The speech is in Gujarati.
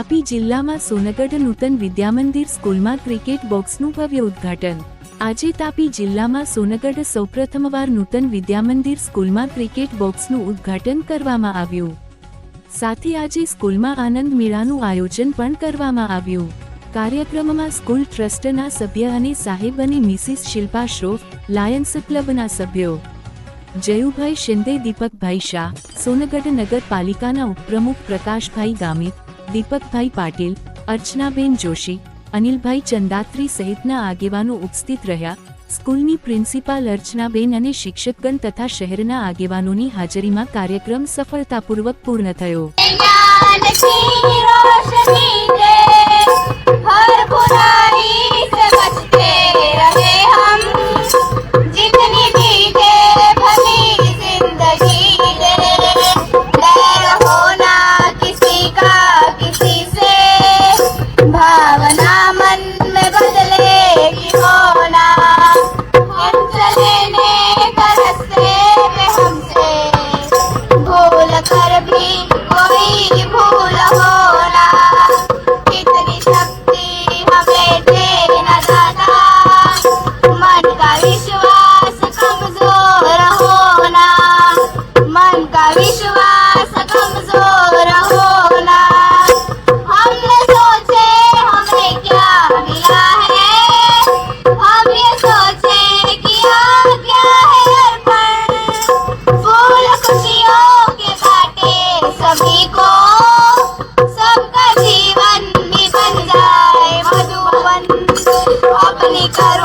તાપી જિલ્લામાં સોનગઢ નૂતન વિદ્યામંદિર સ્કૂલમાં ક્રિકેટ બોક્સનું ભવ્ય ઉદ્ઘાટન. આજે તાપી જિલ્લામાં સોનગઢ સૌપ્રથમવાર નૂતન વિદ્યામંદિર સ્કૂલમાં ક્રિકેટ બોક્સનું ઉદ્ઘાટન કરવામાં આવ્યું. સાથે આજે સ્કૂલમાં આનંદ મેળાનું આયોજન પણ કરવામાં આવ્યું. કાર્યક્રમમાં સ્કૂલ ટ્રસ્ટના સભ્ય અને સાહેબ અને મિસિસ શિલ્પા શ્રોફ, લાયન્સ ક્લબના સભ્યો. જયુભાઈ શિંદે, દીપકભાઈ શાહ, સોનગઢ નગરપાલિકાના ઉપપ્રમુખ પ્રકાશભાઈ ગામિત દીપકભાઈ પાટીલ, અર્ચનાબેન જોશી, અનિલભાઈ ચંદાત્રી સહિતના આગેવાનો ઉપસ્થિત રહ્યા. સ્કૂલની પ્રિન્સિપાલ અર્ચનાબેન અને શિક્ષકગણ તથા શહેરના આગેવાનોની હાજરીમાં કાર્યક્રમ સફળતાપૂર્વક પૂર્ણ થયો. me, Carol.